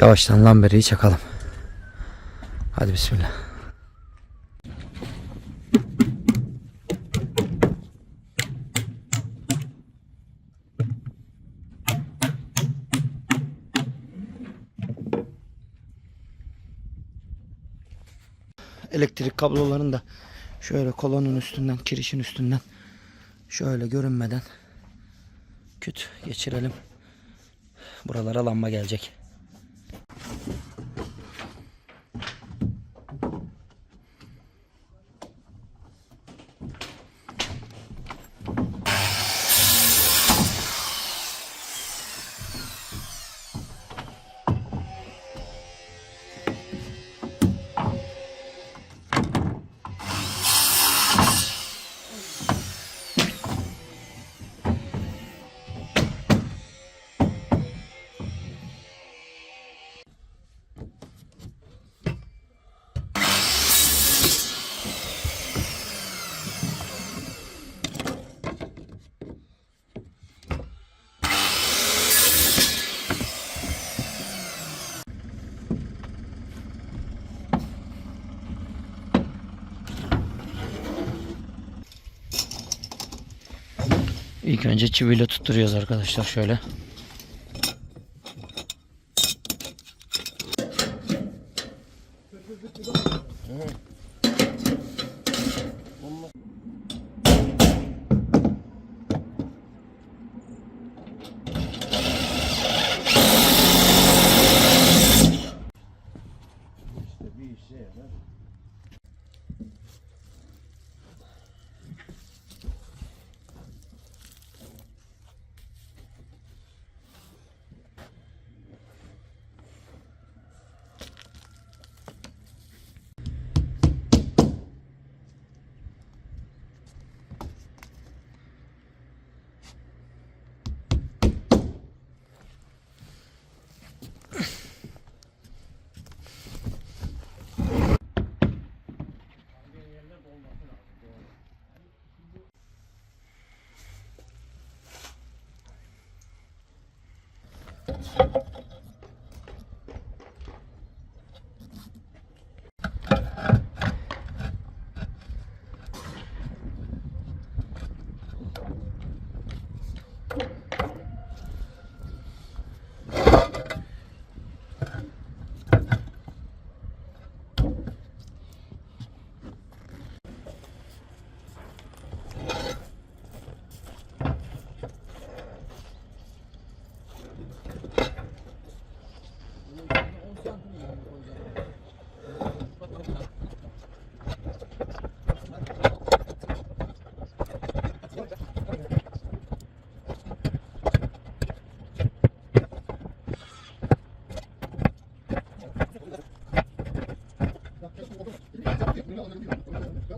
Yavaştan lamberiyi çakalım. Hadi bismillah. Elektrik kablolarını da şöyle kolonun üstünden, kirişin üstünden şöyle görünmeden küt geçirelim. Buralara lamba gelecek. İlk önce çiviyle tutturuyoruz arkadaşlar şöyle.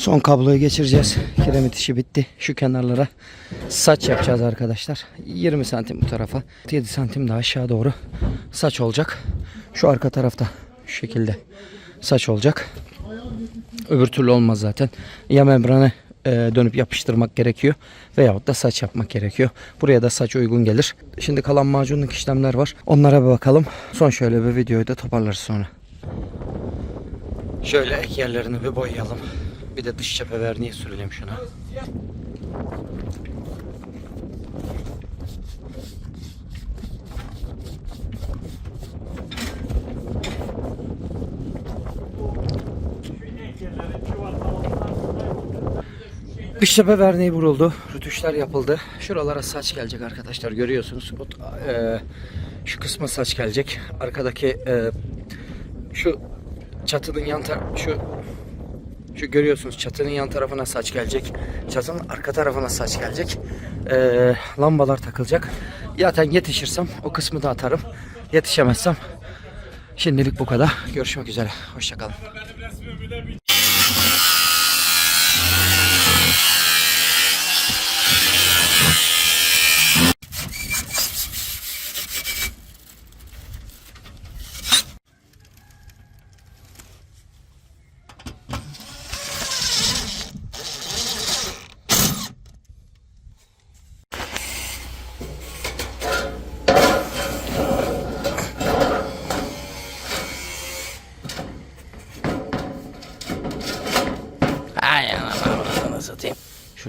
Son kabloyu geçireceğiz. Kiremit işi bitti. Şu kenarlara saç yapacağız arkadaşlar. 20 santim bu tarafa. 7 santim de aşağı doğru saç olacak. Şu arka tarafta şu şekilde saç olacak. Öbür türlü olmaz zaten. Ya membranı e, dönüp yapıştırmak gerekiyor veyahut da saç yapmak gerekiyor. Buraya da saç uygun gelir. Şimdi kalan macunluk işlemler var. Onlara bir bakalım. Son şöyle bir videoyu da toparlarız sonra. Şöyle ek yerlerini bir boyayalım. Bir de dış cephe verniği sürelim şuna. Dış cephe verniği vuruldu. Rütuşlar yapıldı. Şuralara saç gelecek arkadaşlar. Görüyorsunuz. Bu, e, şu kısma saç gelecek. Arkadaki e, şu çatının yan şu Şu görüyorsunuz çatının yan tarafına saç gelecek. Çatının arka tarafına saç gelecek. Ee, lambalar takılacak. Zaten yetişirsem o kısmı da atarım. Yetişemezsem şimdilik bu kadar. Görüşmek üzere. Hoşçakalın.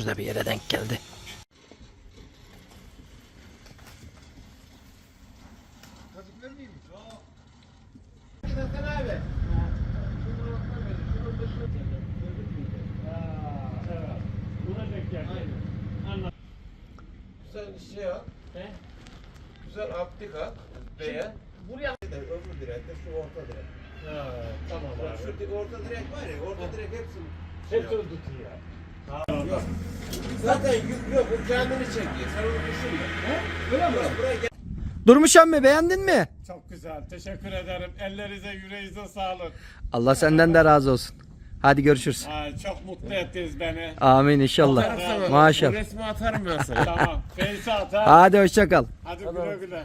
Şurada bir yere denk geldi. Güzel şey at. Güzel aptik at. Beye. Buraya. Öbür direk de şu orta direk. Ha, tamam abi. Şu orta direk var ya, orta direk hepsi. Hep öldü ya. Yok. Zaten yük yok, o kendini çekiyor. Sen onu düşünme. Öyle mi? Buraya gel. Durmuş emmi beğendin mi? Çok güzel. Teşekkür ederim. Ellerinize yüreğinize sağlık. Allah senden de razı olsun. Hadi görüşürüz. Ha, çok mutlu ettiniz beni. Amin inşallah. Maşallah. Resmi atarım ben sana. tamam. Feyzi at ha. Hadi hoşça kal. Hadi güle güle.